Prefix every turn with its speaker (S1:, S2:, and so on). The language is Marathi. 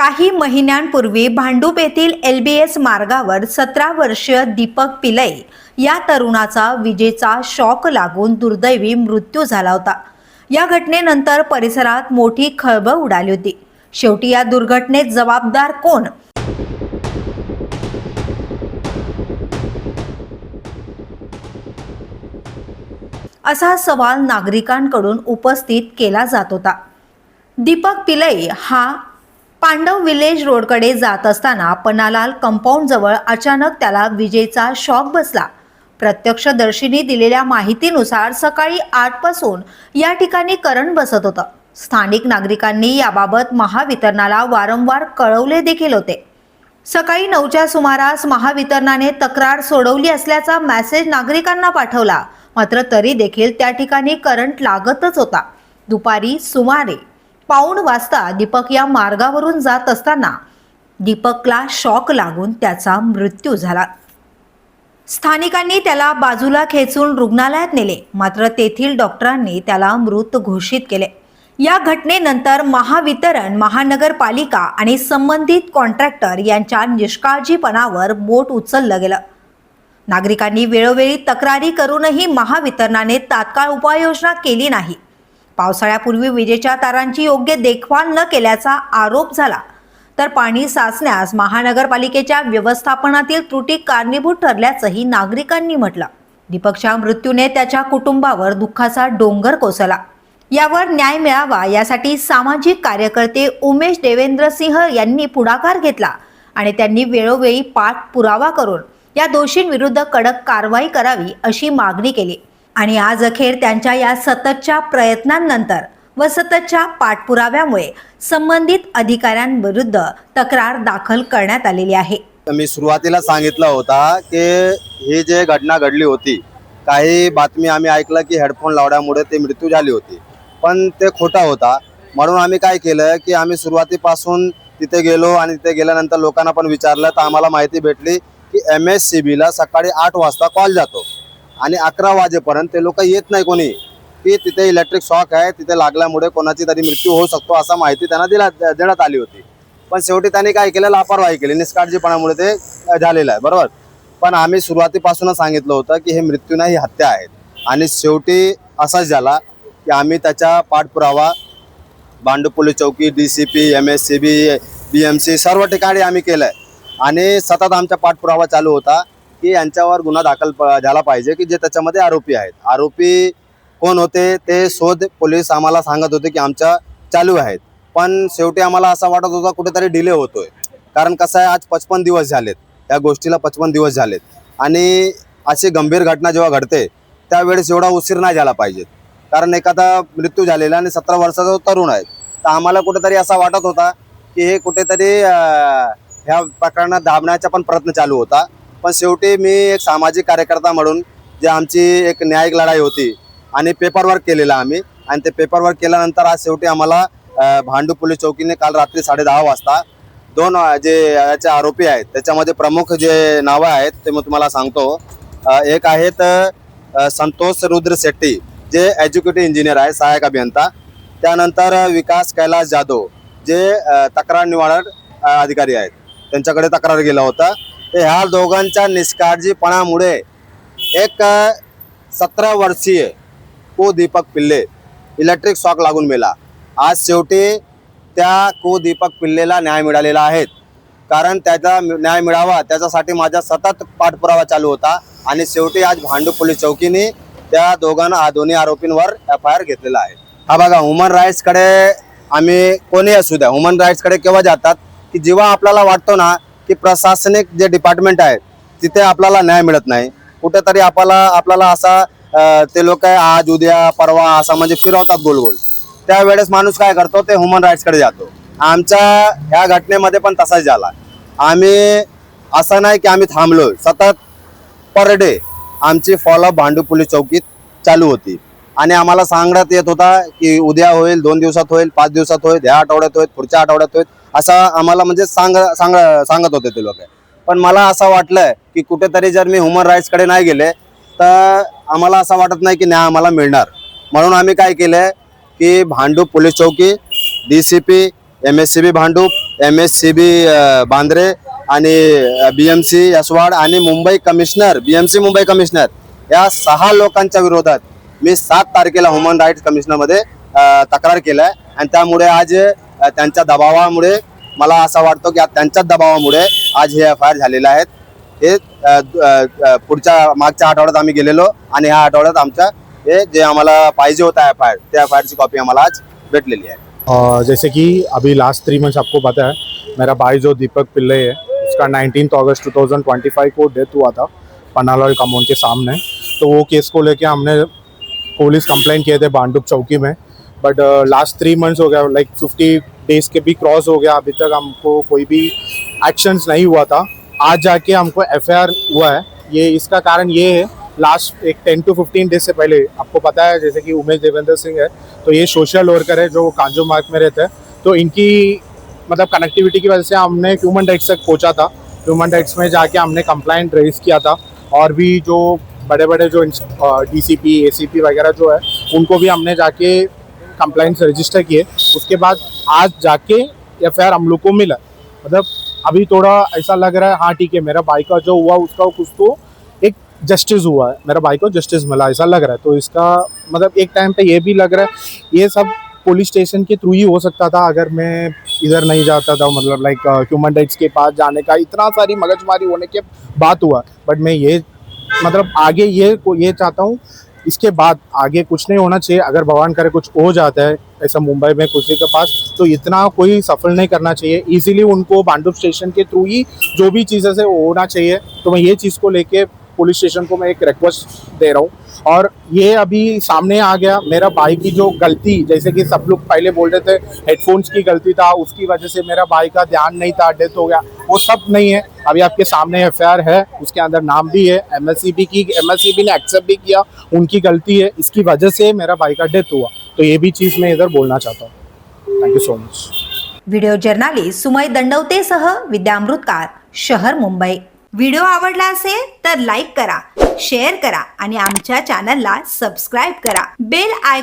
S1: काही महिन्यांपूर्वी भांडूप येथील एल बी एस मार्गावर सतरा वर्षीय दीपक पिलई या तरुणाचा विजेचा शॉक लागून दुर्दैवी मृत्यू झाला होता. या घटनेनंतर परिसरात मोठी खळबळ उडाली होती. शेवटी या दुर्घटनेत जबाबदार कोण? असा सवाल नागरिकांकडून उपस्थित केला जात होता. दीपक पिलई हा पांडव विलेज रोडकडे जात असताना पन्नालाल कंपाऊंड जवळ अचानक त्याला विजेचा शॉक बसला. प्रत्यक्षदर्शींनी दिलेल्या माहितीनुसार सकाळी आठपासून या ठिकाणी करंट बसत होतं. स्थानिक नागरिकांनी याबाबत महावितरणाला वारंवार कळवले देखील होते. सकाळी नऊच्या सुमारास महावितरणाने तक्रार सोडवली असल्याचा मेसेज नागरिकांना पाठवला. मात्र तरी देखील त्या ठिकाणी करंट लागतच होता. दुपारी सुमारे पाऊण वाजता दीपक या मार्गावरून जात असताना दीपकला शॉक लागून त्याचा मृत्यू झाला. स्थानिकांनी त्याला बाजूला खेचून रुग्णालयात नेले. मात्र तेथील डॉक्टरांनी त्याला मृत घोषित केले. या घटनेनंतर महावितरण महानगरपालिका आणि संबंधित कॉन्ट्रॅक्टर यांच्या निष्काळजीपणावर बोट उचललं गेलं. नागरिकांनी वेळोवेळी तक्रारी करूनही महावितरणाने तात्काळ उपाययोजना केली नाही. पावसाळ्यापूर्वी विजेच्या तारांची योग्य देखभाल न केल्याचा आरोप झाला. तर पाणी साचण्यास महानगरपालिकेच्या व्यवस्थापनातील त्रुटी कारणीभूत ठरल्याचंही नागरिकांनी म्हटलं. दीपकच्या मृत्यूने त्याच्या कुटुंबावर दुःखाचा डोंगर कोसळला. यावर न्याय मिळावा यासाठी सामाजिक कार्यकर्ते उमेश देवेंद्र सिंह यांनी पुढाकार घेतला आणि त्यांनी वेळोवेळी पाठपुरावा करून या दोषींविरुद्ध कडक कारवाई करावी अशी मागणी केली. आणि आज अखेर त्यांच्या या सततच्या प्रयत्नांनंतर व सततच्या पाठपुराव्यामुळे संबंधित अधिकाऱ्यांविरुद्ध तक्रार दाखल करण्यात आलेली आहे.
S2: मी सुरुवातीला सांगितलं होता की ही जे घटना घडली होती काही बातमी आम्ही ऐकलं की हेडफोन लावल्यामुळे ते मृत्यू झाली होती पण ते खोटा होता. म्हणून आम्ही काय केलं की आम्ही सुरुवातीपासून तिथे गेलो आणि तिथे गेल्यानंतर लोकांना पण विचारलं तर आम्हाला माहिती भेटली की एम एस सी बीला सकाळी आठ वाजता कॉल जातो. आणि अकरा वाजेपर्यंत ते लोक येत नाही कोणी. की तिथे इलेक्ट्रिक शॉक आहे तिथे लागल्यामुळे कोणाची तरी मृत्यू होऊ शकतो असा माहिती त्यांना दिला देण्यात आली होती. पण शेवटी त्यांनी काय केलं? लापरवाही केली. निष्काळजीपणामुळे ते झालेलं आहे. बरोबर? पण आम्ही सुरुवातीपासूनच सांगितलं होतं की हे मृत्यू नाही हत्या आहेत आणि शेवटी असाच झाला की आम्ही त्याचा पाठपुरावा बांडू पोलीस चौकी D C P M S C B B M C सर्व ठिकाणी आम्ही केलं आहे आणि सतत आमचा पाठपुरावा चालू होता. की यांच्यावर गुन्हा दाखल झाला पाहिजे की जे त्याच्यामध्ये आरोपी आहेत. आरोपी कोण होते ते शोध पोलीस आम्हाला सांगत होते की आमच्या चालू आहेत. पण शेवटी आम्हाला असं वाटत होतं कुठेतरी डिले होतोय. कारण कसं आहे आज पचपन दिवस झालेत. या गोष्टीला पचपन दिवस झालेत. आणि अशी गंभीर घटना जेव्हा घडते त्यावेळेस एवढा उशीर नाही झाला पाहिजे. कारण एखादा मृत्यू झालेला आणि सतरा वर्षाचा तरुण आहे तर आम्हाला कुठेतरी असा वाटत होता की हे कुठेतरी ह्या प्रकरणात दाबण्याचा पण प्रयत्न चालू होता. पण शेवटी मी एक सामाजिक कार्यकर्ता म्हणून जे आमची एक न्यायिक लढाई होती आणि पेपर वर्क केलेला आम्ही. आणि ते पेपर वर्क केल्यानंतर आज शेवटी आम्हाला भांडू पोलीस चौकीने काल रात्री साडेदहा वाजता दोन जे याचे आरोपी आहेत त्याच्यामध्ये प्रमुख जे नावं आहेत ते मी तुम्हाला सांगतो. एक आहेत संतोष रुद्र शेट्टी जे एज्युकेटिव्ह इंजिनियर आहे सहाय्यक अभियंता. त्यानंतर विकास कैलास जाधव जे तक्रार निवारण अधिकारी आहेत. त्यांच्याकडे तक्रार गेला होता. तर ह्या दोघांच्या निष्काळजीपणामुळे एक सतरा वर्षीय को दीपक पिल्ले इलेक्ट्रिक शॉक लागून मेला. आज शेवटी त्या को दीपक पिल्लेला न्याय मिळालेला आहे. कारण त्याचा न्याय मिळावा त्याच्यासाठी माझा सतत पाठपुरावा चालू होता आणि शेवटी आज भांडू पोलीस चौकीने त्या दोघांना दोन्ही आरोपींवर एफ आय आर घेतलेला आहे. हा बघा ह्युमन राईट्सकडे आम्ही कोणी असू द्या ह्युमन राईट्सकडे केव्हा जातात की जेव्हा आपल्याला वाटतो ना की प्रशासनिक जे डिपार्टमेंट आहे तिथे आपल्याला न्याय मिळत नाही. कुठेतरी आपल्याला आपल्याला असा ते लोक आज उद्या परवा असा म्हणजे फिरवतात गोल गोल त्यावेळेस माणूस काय करतो ते ह्युमन राईट्सकडे जातो. आमच्या ह्या घटनेमध्ये पण तसाच झाला. आम्ही असं नाही की आम्ही थांबलो सतत पर डे आमची फॉलोअप भांडू पोलीस चौकीत चालू होती. आणि आम्हाला सांगण्यात येत होता की उद्या होईल दोन दिवसात होईल पाच दिवसात होईल ह्या आठवड्यात होईल पुढच्या आठवड्यात होईल. असं आम्हाला म्हणजे सांग सांग सांगत होते ते लोक. पण मला असं वाटलं की कुठेतरी जर मी ह्युमन राईट्सकडे नाही गेले तर आम्हाला असं वाटत नाही की न्याय आम्हाला मिळणार. म्हणून आम्ही काय केलं की भांडूप पोलीस चौकी D C P M S C B Bhandup M S C B Bandra आणि बी एम सी यशवाड आणि Mumbai commissioner B M C Mumbai commissioner या सहा लोकांच्या विरोधात मी सात तारखेला ह्युमन राईट्स कमिशनरमध्ये तक्रार केलं आहे आणि त्यामुळे आज त्यांच्या दबावामुळे मला असं वाटतं की त्यांच्याच दबावामुळे आज हे एफ़ आय आर झालेले आहेत. हे पुढच्या मागच्या आठवड्यात आम्ही गेलेलो आणि ह्या हे जे आम्हाला पाहिजे होता एफ़ आय आर, त्या एफ़ आय आरची कॉपी आम्हाला आज भेटलेली आहे.
S3: और जैसे कि अभी लास्ट थ्री मंथ्स आपको पता है, मेरा भाई जो दीपक पिल्ले है, उसका 19 अगस्त 2025 को डेथ हुआ था पनालाल कमोन के सामने। तो वो केस को लेके हमने पुलिस कंप्लेंट किए थे बांडुप चौकी में बट लास्ट थ्री मंथ्स हो गया लाइक फिफ्टी डेज़ के भी क्रॉस हो गया। अभी तक हमको कोई भी एक्शंस नहीं हुआ था। आज जाके हमको एफआईआर हुआ है। ये इसका कारण ये है लास्ट एक टेन टू फिफ्टीन डेज़ से पहले, आपको पता है, जैसे कि उमेश देवेंद्र सिंह है तो ये सोशल वर्कर है जो कांजो मार्ग में रहते हैं। तो इनकी मतलब कनेक्टिविटी की वजह से हमने ह्यूमन राइट्स तक पहुँचा था। ह्यूमन राइट्स में जाके हमने कंप्लाइंट रेज किया था। और भी जो बड़े बड़े जो D C P A C P वगैरह जो है, उनको भी हमने जाके कंप्लाइंट्स रजिस्टर किए, उसके बाद आज जाके एफ़ आई हम लोग को मिला। मतलब अभी थोड़ा ऐसा लग रहा है हाँ ठीक है, मेरा भाई का जो हुआ, उसका कुछ तो एक जस्टिस हुआ है। मेरा भाई को जस्टिस मिला, ऐसा लग रहा है। तो इसका मतलब एक टाइम पे ये भी लग रहा है, ये सब पुलिस स्टेशन के थ्रू ही हो सकता था, अगर मैं इधर नहीं जाता था मतलब लाइक ह्यूमन राइट्स के पास जाने का इतना सारी मगजमारी होने के बात हुआ। बट मैं ये मतलब आगे ये ये चाहता हूँ इसके बाद आगे कुछ नहीं होना चाहिए। अगर भगवान करे कुछ हो जाता है, ऐसा मुंबई में किसी के पास तो इतना कोई सफल नहीं करना चाहिए। इजीली उनको बांडुप स्टेशन के थ्रू ही जो भी चीज़ें से होना चाहिए तो मैं ये चीज़ को लेके पुलिस स्टेशन को मैं एक रिक्वेस्ट दे रहा हूँ। और ये अभी सामने आ गया। मेरा भाई की जो गलती, जैसे कि सब लोग पहले बोल रहे थे हेडफोन्स की गलती था, उसकी वजह से मेरा भाई का ध्यान नहीं था डेथ हो गया। वो सब नहीं है। अभी आपके सामने एफआईआर है, उसके अंदर नाम भी है एम की एम ने एक्सेप्ट भी किया, उनकी गलती है। इसकी वजह से मेरा भाई का डेथ हुआ। तो ये भी चीज़ मैं इधर बोलना चाहता हूँ। Thank you so much
S1: video journalist Sumay दंडवतेसह विद्यामृतकार शहर, मुंबई। व्हिडिओ आवडला असेल तर लाईक करा शेअर करा आणि आमच्या चॅनलला सबस्क्राईब करा. Bell icon